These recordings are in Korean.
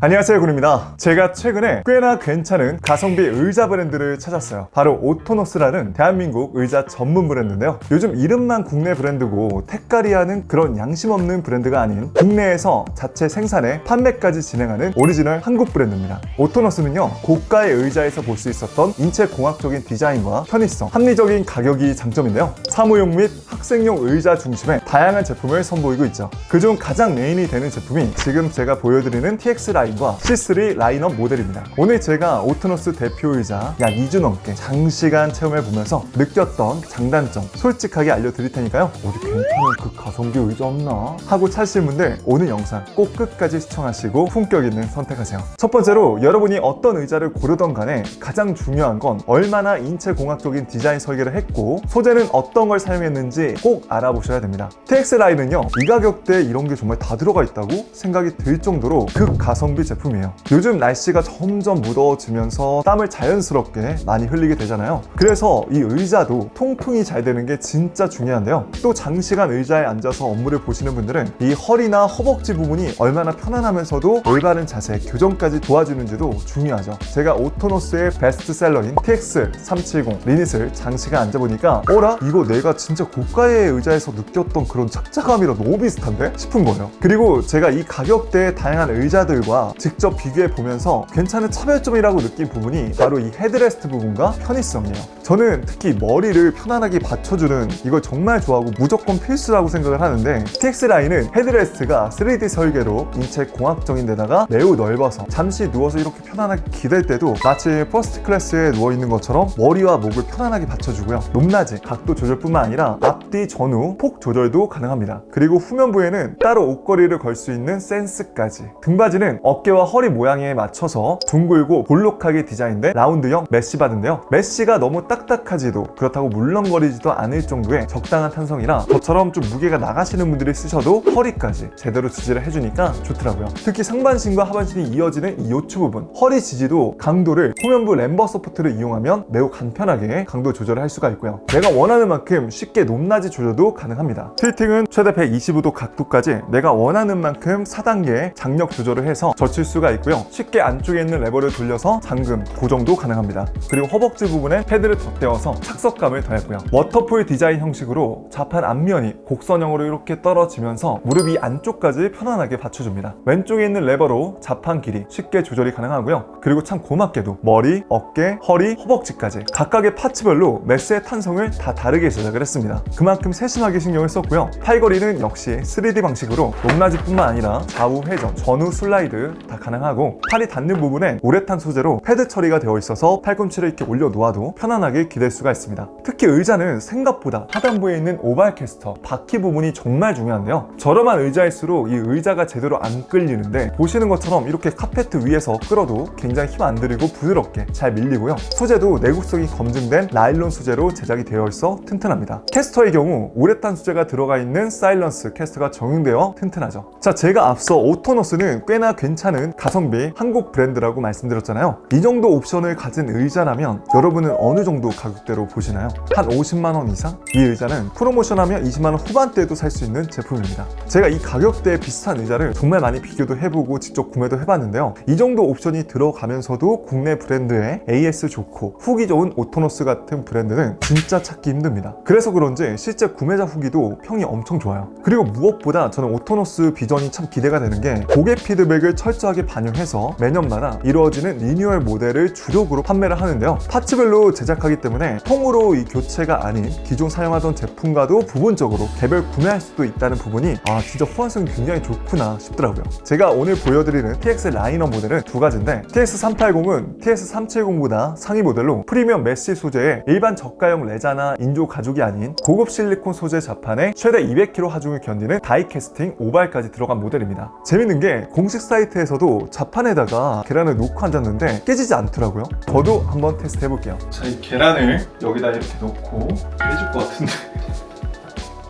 안녕하세요 군입니다. 제가 최근에 꽤나 괜찮은 가성비 의자 브랜드를 찾았어요. 바로 오토노스라는 대한민국 의자 전문 브랜드인데요. 요즘 이름만 국내 브랜드고 택가리하는 그런 양심 없는 브랜드가 아닌 국내에서 자체 생산에 판매까지 진행하는 오리지널 한국 브랜드입니다. 오토노스는요 고가의 의자에서 볼 수 있었던 인체 공학적인 디자인과 편의성 합리적인 가격이 장점인데요. 사무용 및 학생용 의자 중심의 다양한 제품을 선보이고 있죠. 그중 가장 메인이 되는 제품이 지금 제가 보여드리는 TX 라 인과 C3 라인업 모델입니다. 오늘 제가 오토노스 대표이자 약 2주 넘게 장시간 체험해 보면서 느꼈던 장단점 솔직하게 알려드릴 테니까요. 어디 괜찮은 그 가성비 의자 없나? 하고 찾으실 분들 오늘 영상 꼭 끝까지 시청하시고 품격 있는 선택하세요. 첫 번째로 여러분이 어떤 의자를 고르던 간에 가장 중요한 건 얼마나 인체 공학적인 디자인 설계를 했고 소재는 어떤 걸 사용했는지 꼭 알아보셔야 됩니다. TX 라인은요 이 가격대에 이런 게 정말 다 들어가 있다고 생각이 들 정도로 극가성비 제품이에요. 요즘 날씨가 점점 무더워지면서 땀을 자연스럽게 많이 흘리게 되잖아요. 그래서 이 의자도 통풍이 잘 되는 게 진짜 중요한데요. 또 장시간 의자에 앉아서 업무를 보시는 분들은 이 허리나 허벅지 부분이 얼마나 편안하면서도 올바른 자세, 교정까지 도와주는지도 중요하죠. 제가 오토노스의 베스트셀러인 TX370 리닛을 장시간 앉아보니까 어라? 이거 내가 진짜 고가의 의자에서 느꼈던 그런 착자감이랑 너무 비슷한데? 싶은 거예요. 그리고 제가 이 가격대의 다양한 의자들과 직접 비교해 보면서 괜찮은 차별점이라고 느낀 부분이 바로 이 헤드레스트 부분과 편의성이에요. 저는 특히 머리를 편안하게 받쳐주는 이걸 정말 좋아하고 무조건 필수라고 생각을 하는데 TX 라인은 헤드레스트가 3D 설계로 인체 공학적인 데다가 매우 넓어서 잠시 누워서 이렇게 편안하게 기댈 때도 마치 퍼스트 클래스에 누워 있는 것처럼 머리와 목을 편안하게 받쳐주고요. 높낮이, 각도 조절뿐만 아니라 앞뒤 전후 폭 조절도 가능합니다. 그리고 후면부에는 따로 옷걸이를 걸 수 있는 센스까지. 등받이는 어 깨와 허리 모양에 맞춰서 둥글고 볼록하게 디자인된 라운드형 메쉬 바드인데요. 메쉬가 너무 딱딱하지도 그렇다고 물렁거리지도 않을 정도의 적당한 탄성이라 저처럼 좀 무게가 나가시는 분들이 쓰셔도 허리까지 제대로 지지를 해주니까 좋더라고요. 특히 상반신과 하반신이 이어지는 이 요추 부분 허리 지지도 강도를 후면부 램버 서포트를 이용하면 매우 간편하게 강도 조절을 할 수가 있고요. 내가 원하는 만큼 쉽게 높낮이 조절도 가능합니다. 틸팅은 최대 125도 각도까지 내가 원하는 만큼 4단계 장력 조절을 해서 젖힐 수가 있고요. 쉽게 안쪽에 있는 레버를 돌려서 잠금, 고정도 가능합니다. 그리고 허벅지 부분에 패드를 덧대어서 착석감을 더했고요. 워터풀 디자인 형식으로 좌판 앞면이 곡선형으로 이렇게 떨어지면서 무릎 이 안쪽까지 편안하게 받쳐줍니다. 왼쪽에 있는 레버로 좌판 길이 쉽게 조절이 가능하고요. 그리고 참 고맙게도 머리, 어깨, 허리, 허벅지까지 각각의 파츠별로 메스의 탄성을 다 다르게 제작을 했습니다. 그만큼 세심하게 신경을 썼고요. 팔걸이는 역시 3D 방식으로 높낮이뿐만 아니라 좌우 회전, 전후 슬라이드 다 가능하고 팔이 닿는 부분에 우레탄 소재로 패드 처리가 되어 있어서 팔꿈치를 이렇게 올려 놓아도 편안하게 기댈 수가 있습니다. 특히 의자는 생각보다 하단부에 있는 오발 캐스터, 바퀴 부분이 정말 중요한데요. 저렴한 의자일수록 이 의자가 제대로 안 끌리는데 보시는 것처럼 이렇게 카페트 위에서 끌어도 굉장히 힘 안 들이고 부드럽게 잘 밀리고요. 소재도 내구성이 검증된 나일론 소재로 제작이 되어 있어 튼튼합니다. 캐스터의 경우 우레탄 소재가 들어가 있는 사일런스 캐스터가 적용되어 튼튼하죠. 자, 제가 앞서 오토노스는 꽤나 괜찮은 가성비 한국 브랜드라고 말씀드렸잖아요. 이 정도 옵션을 가진 의자라면 여러분은 어느 정도 가격대로 보시나요? 한 50만 원 이상? 이 의자는 프로모 션하면 20만 원 후반대에도 살 수 있는 제품입니다. 제가 이 가격대에 비슷한 의자를 정말 많이 비교도 해보고 직접 구매도 해봤는데요. 이 정도 옵션이 들어가면서도 국내 브랜드의 AS 좋고 후기 좋은 오토노스 같은 브랜드는 진짜 찾기 힘듭니다. 그래서 그런지 실제 구매자 후기도 평이 엄청 좋아요. 그리고 무엇보다 저는 오토노스 비전이 참 기대가 되는 게 고객 피드백을 철저하게 반영해서 매년마다 이루어지는 리뉴얼 모델을 주력으로 판매를 하는데요. 파츠별로 제작하기 때문에 통으로 이 교체가 아닌 기존 사용하던 제품과 도 부분적으로 개별 구매할 수도 있다는 부분이 아 진짜 호환성이 굉장히 좋구나 싶더라고요. 제가 오늘 보여드리는 TX 라이너 모델은 두 가지인데 TX380은 TX370보다 상위 모델로 프리미엄 메쉬 소재의 일반 저가형 레자나 인조 가죽이 아닌 고급 실리콘 소재 자판에 최대 200kg 하중을 견디는 다이캐스팅 오발까지 들어간 모델입니다. 재밌는 게 공식 사이트에서도 자판에다가 계란을 놓고 앉았는데 깨지지 않더라고요. 저도 한번 테스트 해볼게요. 자, 이 계란을 여기다 이렇게 놓고 깨질 것 같은데.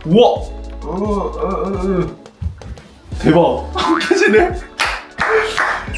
우와! 어, 어, 어, 어. 대박! 깨지네?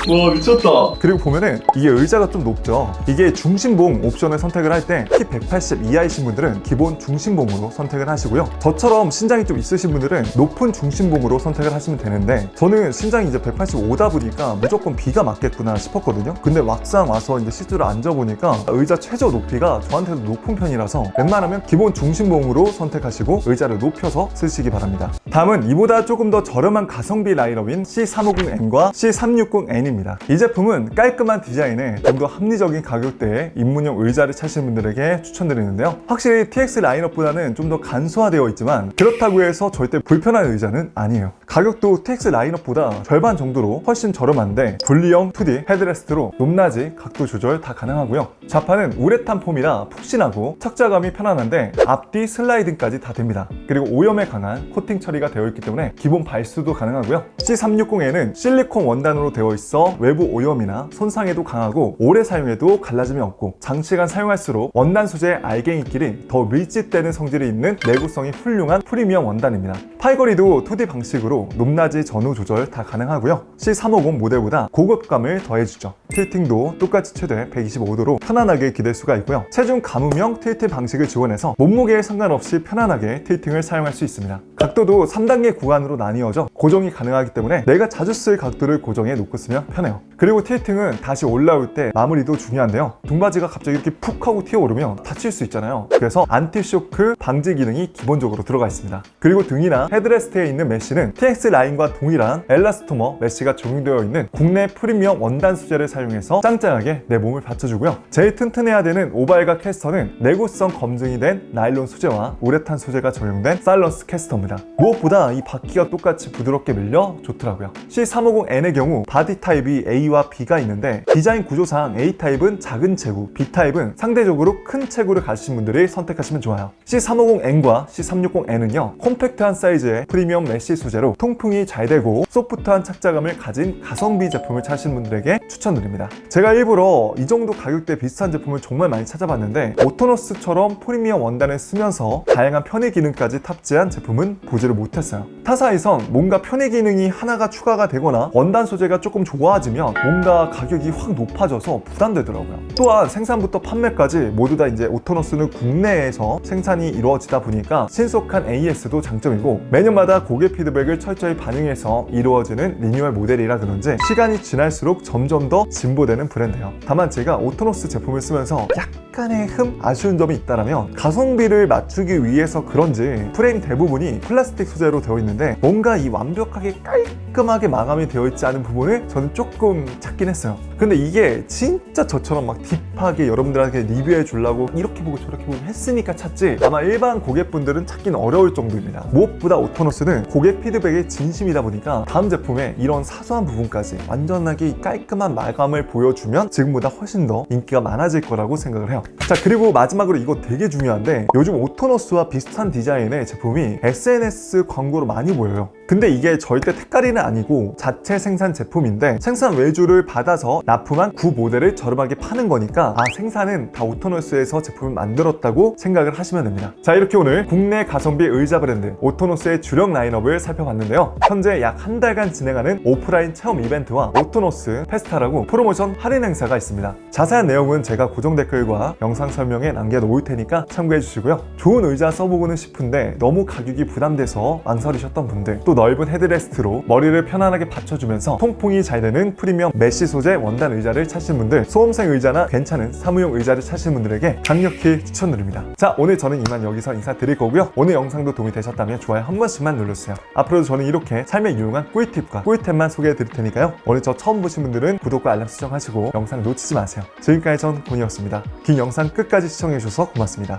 와 미쳤다. 그리고 보면은 이게 의자가 좀 높죠. 이게 중심봉 옵션을 선택을 할 때 키 180 이하이신 분들은 기본 중심봉으로 선택을 하시고요. 저처럼 신장이 좀 있으신 분들은 높은 중심봉으로 선택을 하시면 되는데 저는 신장이 이제 185다 보니까 무조건 B가 맞겠구나 싶었거든요. 근데 막상 와서 이제 실제로 앉아보니까 의자 최저 높이가 저한테도 높은 편이라서 웬만하면 기본 중심봉으로 선택하시고 의자를 높여서 쓰시기 바랍니다. 다음은 이보다 조금 더 저렴한 가성비 라인업인 C350N과 C360N 입니다. 이 제품은 깔끔한 디자인에 좀 더 합리적인 가격대에 입문용 의자를 찾으시는 분들에게 추천드리는데요. 확실히 TX 라인업보다는 좀 더 간소화되어 있지만 그렇다고 해서 절대 불편한 의자는 아니에요. 가격도 TX 라인업보다 절반 정도로 훨씬 저렴한데 분리형 2D 헤드레스트로 높낮이 각도 조절 다 가능하고요. 좌판은 우레탄 폼이라 푹신하고 착자감이 편안한데 앞뒤 슬라이딩까지 다 됩니다. 그리고 오염에 강한 코팅 처리가 되어 있기 때문에 기본 발수도 가능하고요. C360에는 실리콘 원단으로 되어 있어 외부 오염이나 손상에도 강하고 오래 사용해도 갈라짐이 없고 장시간 사용할수록 원단 소재의 알갱이끼리 더 밀집되는 성질이 있는 내구성이 훌륭한 프리미엄 원단입니다. 팔걸이도 2D 방식으로 높낮이 전후 조절 다 가능하고요. C350 모델보다 고급감을 더해주죠. 틸팅도 똑같이 최대 125도로 편안하게 기댈 수가 있고요. 체중 감음형 틸트 방식을 지원해서 몸무게에 상관없이 편안하게 틸팅을 사용할 수 있습니다. 각도도 3단계 구간으로 나뉘어져 고정이 가능하기 때문에 내가 자주 쓸 각도를 고정해 놓고 쓰면 편해요. 그리고 틸팅은 다시 올라올 때 마무리도 중요한데요. 등받이가 갑자기 이렇게 푹 하고 튀어오르면 다칠 수 있잖아요. 그래서 안티쇼크 방지 기능이 기본적으로 들어가 있습니다. 그리고 등이나 헤드레스트에 있는 메쉬는 TX 라인과 동일한 엘라스토머 메쉬가 적용되어 있는 국내 프리미엄 원단 소재를 사용해서 짱짱하게 내 몸을 받쳐주고요. 제일 튼튼해야 되는 오발과 캐스터는 내구성 검증이 된 나일론 소재와 우레탄 소재가 적용된 사일런스 캐스터입니다. 무엇보다 이 바퀴가 똑같이 부드럽게 밀려 좋더라고요. C350N의 경우 바디 타입이 A 와 B가 있는데 디자인 구조상 A 타입은 작은 체구, B 타입은 상대적으로 큰 체구를 가지신 분들이 선택하시면 좋아요. C350N과 C360N은요 콤팩트한 사이즈의 프리미엄 메쉬 소재로 통풍이 잘 되고 소프트한 착자감을 가진 가성비 제품을 찾으시는 분들에게 추천드립니다. 제가 일부러 이 정도 가격대 비슷한 제품을 정말 많이 찾아봤는데 오토노스처럼 프리미엄 원단을 쓰면서 다양한 편의 기능까지 탑재한 제품은 보지를 못했어요. 타사에선 뭔가 편의 기능이 하나가 추가가 되거나 원단 소재가 조금 좋아지면 뭔가 가격이 확 높아져서 부담되더라고요. 또한 생산부터 판매까지 모두 다 이제 오토노스는 국내에서 생산이 이루어지다 보니까 신속한 AS도 장점이고 매년마다 고객 피드백을 철저히 반영해서 이루어지는 리뉴얼 모델이라 그런지 시간이 지날수록 점점 더 진보되는 브랜드예요. 다만 제가 오토노스 제품을 쓰면서 약 간의 흠 아쉬운 점이 있다면 가성비를 맞추기 위해서 그런지 프레임 대부분이 플라스틱 소재로 되어 있는데 뭔가 이 완벽하게 깔끔하게 마감이 되어 있지 않은 부분을 저는 조금 찾긴 했어요. 근데 이게 진짜 저처럼 막 딥하게 여러분들한테 리뷰해 주려고 이렇게 보고 저렇게 보고 했으니까 찾지 아마 일반 고객분들은 찾기는 어려울 정도입니다. 무엇보다 오토노스는 고객 피드백에 진심이다 보니까 다음 제품에 이런 사소한 부분까지 완전하게 깔끔한 마감을 보여주면 지금보다 훨씬 더 인기가 많아질 거라고 생각을 해요. 자 그리고 마지막으로 이거 되게 중요한데 요즘 오토노스와 비슷한 디자인의 제품이 SNS 광고로 많이 보여요. 근데 이게 절대 택가리는 아니고 자체 생산 제품인데 생산 외주를 받아서 납품한 구 모델을 저렴하게 파는 거니까 아 생산은 다 오토노스에서 제품을 만들었다고 생각을 하시면 됩니다. 자 이렇게 오늘 국내 가성비 의자 브랜드 오토노스의 주력 라인업을 살펴봤는데요. 현재 약 한 달간 진행하는 오프라인 체험 이벤트와 오토노스 페스타라고 프로모션 할인 행사가 있습니다. 자세한 내용은 제가 고정 댓글과 영상 설명에 남겨놓을 테니까 참고해 주시고요. 좋은 의자 써보고는 싶은데 너무 가격이 부담돼서 망설이셨던 분들 또 넓은 헤드레스트로 머리를 편안하게 받쳐주면서 통풍이 잘 되는 프리미엄 메쉬 소재 원단 의자를 찾으신 분들 소음생 의자나 괜찮은 사무용 의자를 찾으신 분들에게 강력히 추천드립니다. 자 오늘 저는 이만 여기서 인사드릴 거고요. 오늘 영상도 도움이 되셨다면 좋아요 한 번씩만 눌러주세요. 앞으로도 저는 이렇게 삶에 유용한 꿀팁과 꿀템만 소개해 드릴 테니까요. 오늘 저 처음 보신 분들은 구독과 알람 설정하시고 영상 놓치지 마세요. 지금까지 전 곤이었습니다. 긴 영상 끝까지 시청해 주셔서 고맙습니다.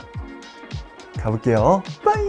가볼게요. 빠이